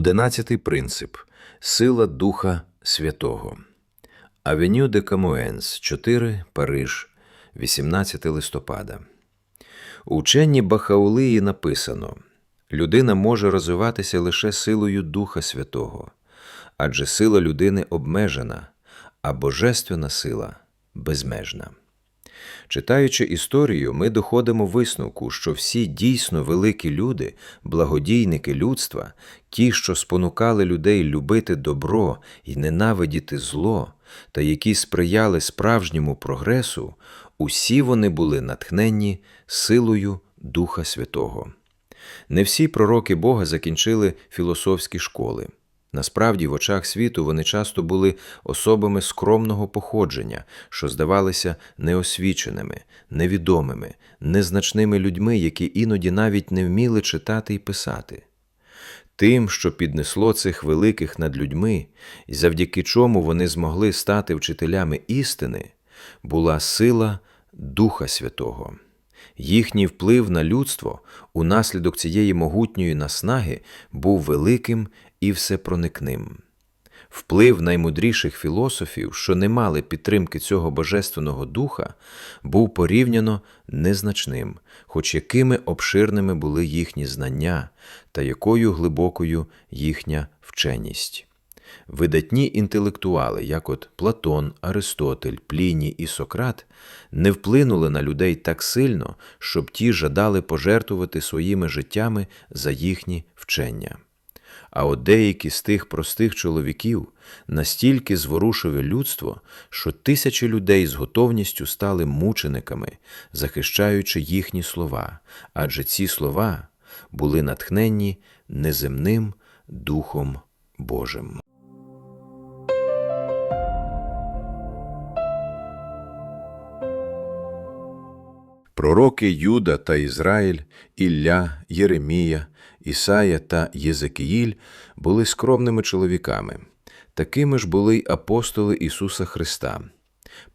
Одинадцятий принцип Сила Духа Святого. Авеню де Камуенс, 4, Париж, 18 листопада. У вченні Бахаулиї написано: людина може розвиватися лише силою Духа Святого, адже сила людини обмежена, а божественна сила безмежна. Читаючи історію, ми доходимо висновку, що всі дійсно великі люди, благодійники людства, ті, що спонукали людей любити добро і ненавидіти зло, та які сприяли справжньому прогресу, усі вони були натхненні силою Духа Святого. Не всі пророки Бога закінчили філософські школи. Насправді, в очах світу вони часто були особами скромного походження, що здавалися неосвіченими, невідомими, незначними людьми, які іноді навіть не вміли читати і писати. Тим, що піднесло цих великих над людьми, і завдяки чому вони змогли стати вчителями істини, була сила Духа Святого. Їхній вплив на людство унаслідок цієї могутньої наснаги був великим і всепроникним. Вплив наймудріших філософів, що не мали підтримки цього Божественного Духа, був порівняно незначним, хоч якими обширними були їхні знання та якою глибокою їхня вченість. Видатні інтелектуали, як от Платон, Аристотель, Пліній і Сократ, не вплинули на людей так сильно, щоб ті жадали пожертвувати своїми життями за їхні вчення. А от деякі з тих простих чоловіків настільки зворушили людство, що тисячі людей з готовністю стали мучениками, захищаючи їхні слова, адже ці слова були натхненні неземним Духом Божим. Пророки Юда та Ізраїль, Ілля, Єремія, Ісая та Єзекіїль були скромними чоловіками. Такими ж були й апостоли Ісуса Христа.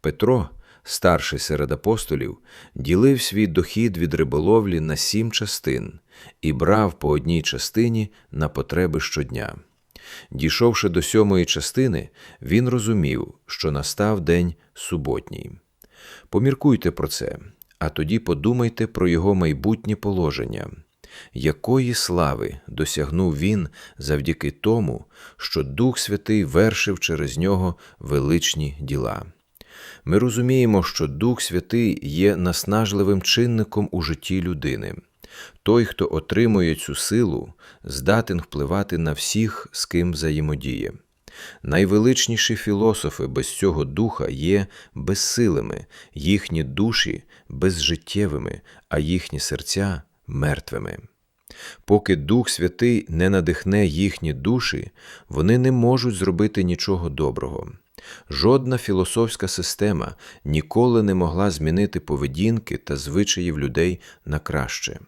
Петро, старший серед апостолів, ділив свій дохід від риболовлі на сім частин і брав по одній частині на потреби щодня. Дійшовши до сьомої частини, він розумів, що настав день суботній. Поміркуйте про це а тоді подумайте про його майбутнє положення, якої слави досягнув він завдяки тому, що Дух Святий вершив через нього величні діла. Ми розуміємо, що Дух Святий є наснажливим чинником у житті людини. Той, хто отримує цю силу, здатен впливати на всіх, з ким взаємодіє. Найвеличніші філософи без цього духа є безсилими, їхні душі безжиттєвими, а їхні серця мертвими. Поки Дух Святий не надихне їхні душі, вони не можуть зробити нічого доброго. Жодна філософська система ніколи не могла змінити поведінки та звичаїв людей на краще.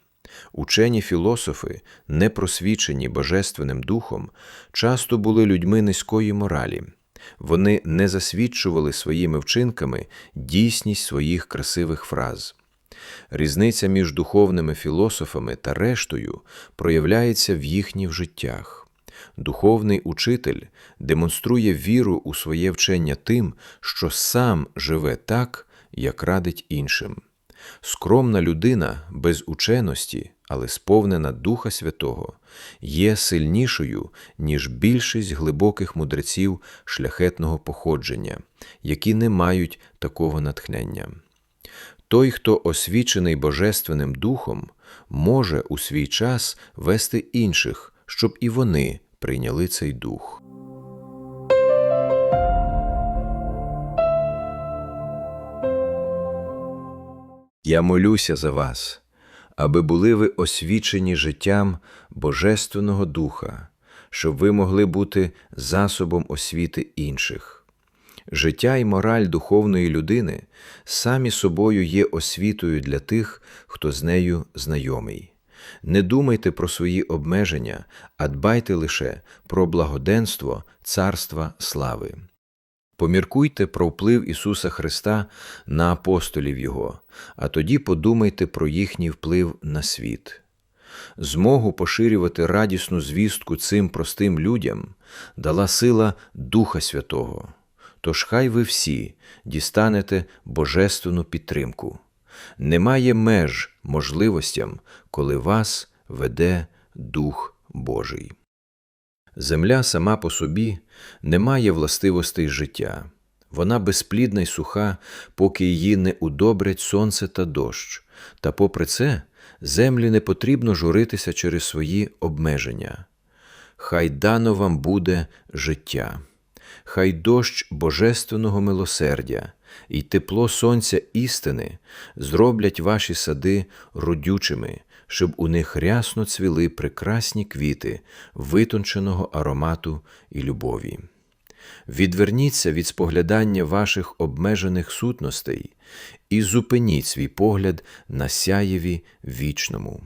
Учені філософи, не просвічені Божественним Духом, часто були людьми низької моралі. Вони не засвідчували своїми вчинками дійсність своїх красивих фраз. Різниця між духовними філософами та рештою проявляється в їхніх життях. Духовний учитель демонструє віру у своє вчення тим, що сам живе так, як радить іншим. Скромна людина без ученості, але сповнена Духа Святого, є сильнішою, ніж більшість глибоких мудреців шляхетного походження, які не мають такого натхнення. Той, хто освічений Божественним Духом, може у свій час вести інших, щоб і вони прийняли цей дух. Я молюся за вас, аби були ви освічені життям Божественного Духа, щоб ви могли бути засобом освіти інших. Життя і мораль духовної людини самі собою є освітою для тих, хто з нею знайомий. Не думайте про свої обмеження, а дбайте лише про благоденство Царства слави. Поміркуйте про вплив Ісуса Христа на апостолів Його, а тоді подумайте про їхній вплив на світ. змогу поширювати радісну звістку цим простим людям дала сила Духа Святого. Тож хай ви всі дістанете божественну підтримку. Немає меж можливостям, коли вас веде Дух Божий. Земля сама по собі не має властивостей життя. Вона безплідна й суха, поки її не удобрять сонце та дощ. Та попри це, землі не потрібно журитися через свої обмеження. Хай дано вам буде життя, хай дощ божественного милосердя і тепло сонця істини зроблять ваші сади родючими, щоб у них рясно цвіли прекрасні квіти витонченого аромату і любові. Відверніться від споглядання ваших обмежених сутностей і зупиніть свій погляд на сяєві вічному.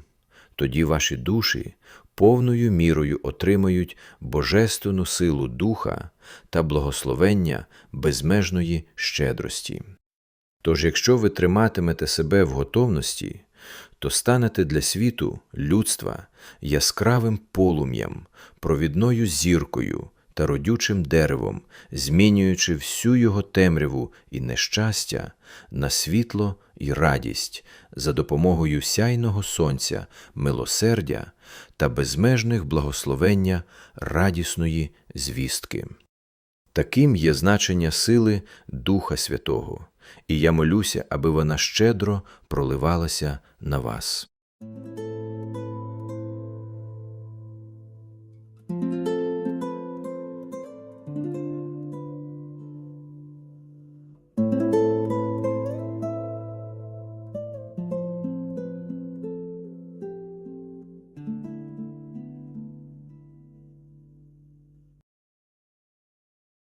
Тоді ваші душі повною мірою отримають божественну силу духа та благословення безмежної щедрості. Тож, якщо ви триматимете себе в готовності, то станете для світу людства яскравим полум'ям, провідною зіркою та родючим деревом, змінюючи всю його темряву і нещастя на світло і радість за допомогою сяйного сонця, милосердя та безмежних благословення радісної звістки. Таким є значення сили Духа Святого, і я молюся, аби вона щедро проливалася на вас.